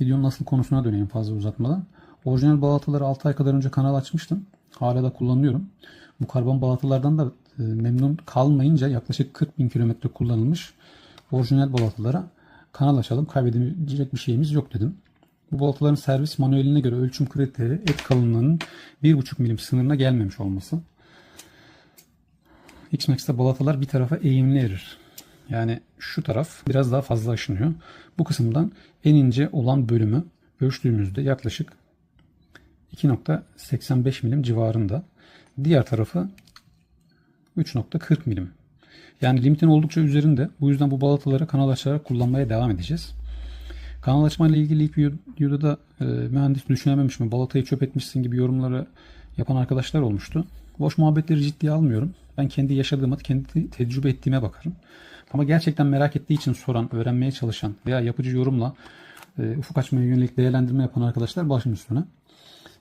Videonun asıl konusuna döneyim fazla uzatmadan. Orijinal balataları 6 ay kadar önce kanal açmıştım. Hala da kullanıyorum. Bu karbon balatalardan da e, memnun kalmayınca yaklaşık 40 bin kilometre kullanılmış orijinal balatalara kanal açalım. Kaybedecek bir şeyimiz yok dedim. Bu balataların servis manueline göre ölçüm kriteri et kalınlığının 1,5 milim sınırına gelmemiş olması. X-Max'te balatalar bir tarafa eğimli erir. Yani şu taraf biraz daha fazla aşınıyor. Bu kısımdan en ince olan bölümü ölçtüğümüzde yaklaşık 2.85 milim civarında. Diğer tarafı 3.40 milim. Yani limitin oldukça üzerinde. Bu yüzden bu balataları kanal açarak kullanmaya devam edeceğiz. Kanal açma ile ilgili ilk videoda da e, mühendis düşünememiş mi, balatayı çöp etmişsin gibi yorumları yapan arkadaşlar olmuştu. Boş muhabbetleri ciddiye almıyorum. Ben kendi yaşadığıma, kendi tecrübe ettiğime bakarım. Ama gerçekten merak ettiği için soran, öğrenmeye çalışan veya yapıcı yorumla e, ufuk açmaya yönelik değerlendirme yapan arkadaşlar başım üstüne.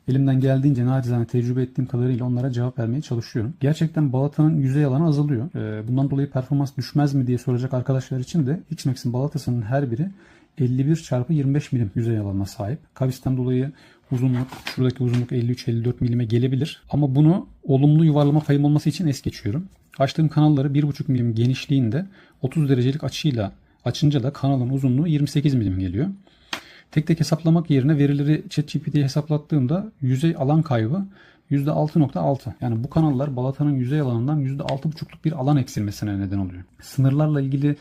Elimden geldiğince nacizane tecrübe ettiğim kadarıyla onlara cevap vermeye çalışıyorum. Gerçekten balatanın yüzey alanı azalıyor. Ee, Bundan dolayı performans düşmez mi diye soracak arkadaşlar için de X-Max'in balatasının her biri 51 çarpı 25 milim yüzey alanına sahip. Kavisten dolayı uzunluk, şuradaki uzunluk 53-54 milime gelebilir. Ama bunu olumlu yuvarlama payım olması için es geçiyorum. Açtığım kanalları 1,5 milim genişliğinde 30 derecelik açıyla açınca da kanalın uzunluğu 28 milim geliyor. Tek tek hesaplamak yerine verileri ChatGPT'ye hesaplattığımda yüzey alan kaybı %6.6. Yani bu kanallar balatanın yüzey alanından %6.5'luk bir alan eksilmesine neden oluyor. Sınırlarla ilgili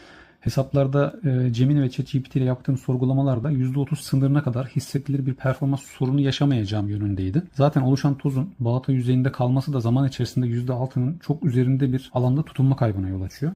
hesaplarda e, Gemini ve ChatGPT ile yaptığım sorgulamalarda %30 sınırına kadar hissedilir bir performans sorunu yaşamayacağım yönündeydi. Zaten oluşan tozun balata yüzeyinde kalması da zaman içerisinde %6'nın çok üzerinde bir alanda tutunma kaybına yol açıyor.